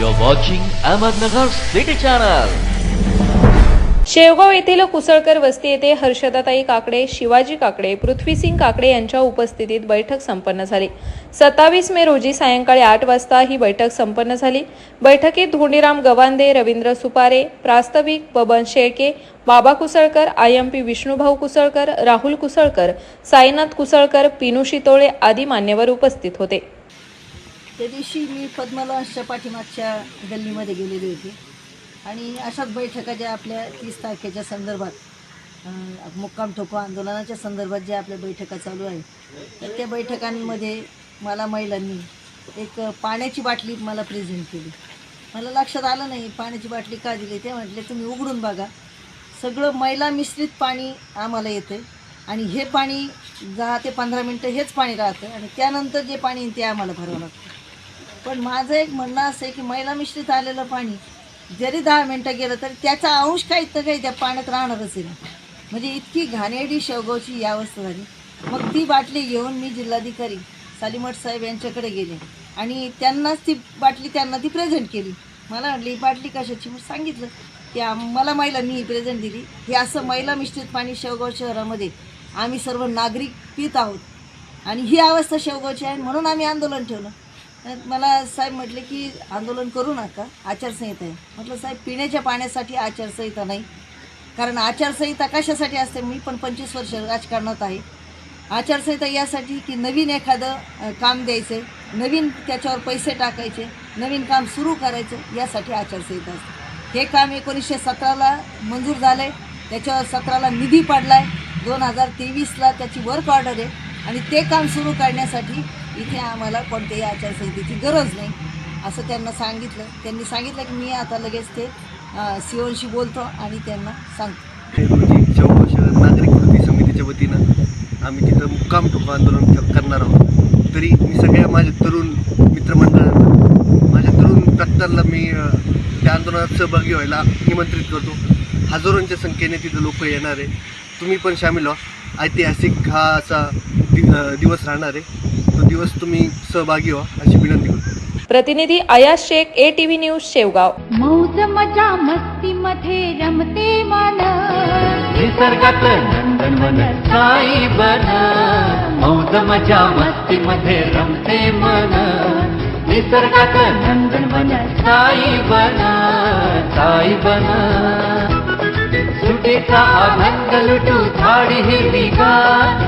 You're watching Ahmednagar City Channel. Shevgaon येथील कुसळकर वस्ती येथे हर्षदाताई काकडे शिवाजी काकडे पृथ्वीसिंग काकडे यांच्या उपस्थितीत बैठक संपन्न झाली. सत्तावीस मे रोजी सायंकाळी आठ वाजता ही बैठक संपन्न झाली. बैठकीत धोंडीराम गवांदे रवींद्र सुपारे प्रास्ताविक Baban Shelke Baba Kusalkar I M P Vishnubhau Kusalkar Rahul Kusalkar Sainath Kusalkar Pinu Shitole आदी मान्यवर उपस्थित होते. त्या दिवशी मी पद्मलॉन्सच्या पाठीमागच्या गल्लीमध्ये गेलेली होती. आणि अशाच बैठका ज्या आपल्या तीस तारखेच्या संदर्भात मुक्काम ठोको आंदोलनाच्या संदर्भात ज्या आपल्या बैठका चालू आहे तर त्या बैठकांमध्ये मला महिलांनी एक पाण्याची बाटली मला प्रेझेंट केली. मला लक्षात आलं नाही पाण्याची बाटली का दिली? ते म्हटले तुम्ही उघडून बघा. सगळं मैला मिश्रित पाणी आम्हाला येतं आणि हे पाणी दहा ते पंधरा मिनटं हेच पाणी राहतं आणि त्यानंतर जे पाणी ते आम्हाला भरावं लागतं. पण माझं एक म्हणणं असं आहे की मैला मिश्रित आलेलं पाणी जरी दहा मिनटं गेलं तरी त्याचा अंश काही तर काही त्या पाण्यात राहणारच आहे ना. म्हणजे इतकी घाणेरडी शेवगावची ही अवस्था झाली. मग ती बाटली घेऊन मी जिल्हाधिकारी सालीमठ साहेब यांच्याकडे गेले. आणि त्यांनाच ती बाटली त्यांना ती प्रेझेंट केली. मला म्हटली ही बाटली कशाची? मग सांगितलं की मला महिलांनी ही प्रेझेंट दिली. हे असं महिला मिश्रित पाणी शेवगाव शहरामध्ये आम्ही सर्व नागरिक पित आहोत. आणि ही अवस्था शेवगावची आहे म्हणून आम्ही आंदोलन ठेवलं. मला साहेब म्हटले की आंदोलन करू नका आचारसंहिता आहे. म्हटलं साहेब पिण्याच्या पाण्यासाठी आचारसंहिता नाही. कारण आचारसंहिता कशासाठी असते? मी पण पंचवीस वर्ष राजकारणात आहे. आचारसंहिता यासाठी की नवीन एखादं काम द्यायचं नवीन त्याच्यावर पैसे टाकायचे नवीन काम सुरू करायचं यासाठी आचारसंहिता असते. हे काम एकोणीसशे सतराला मंजूर झालं आहे त्याच्यावर सतराला निधी पडला आहे दोन हजार तेवीसला त्याची वर्क ऑर्डर आहे. आणि ते काम सुरू करण्यासाठी इथे आम्हाला कोणत्याही आचारसंहितेची गरज नाही असं त्यांना सांगितलं. त्यांनी सांगितलं की मी आता लगेच ते सीओनशी बोलतो आणि त्यांना सांगतो. म्हणजे नागरिक कृती समितीच्या वतीनं आम्ही तिथं मुक्काम ठोको आंदोलन करणार आहोत तरी मी सगळ्या माझ्या तरुण मित्रमंडळांना माझ्या तरुण तरुणांना मी त्या आंदोलनात सहभागी व्हायला निमंत्रित करतो. हजारोंच्या संख्येने तिथं लोक येणार आहे. तुम्ही पण सामील व्हा. ऐतिहासिक हा असा दि दिवस राहणार आहे. तो दिवस तुम्ही सहभागी व्हा अशी विनंती करतो. प्रतिनिधी Ayaz Shaikh A TV news Shevgaon. मौज मजा मस्ती मध्ये रमते मन. निसर्गात नंदनवन साई बन. मौज मजा मस्ती मध्ये रमते मन. निसर्गात नंदनवन साई बन. साई बन. सुटीचा आनंद लुटू झाडी हिरवीगार प्राणी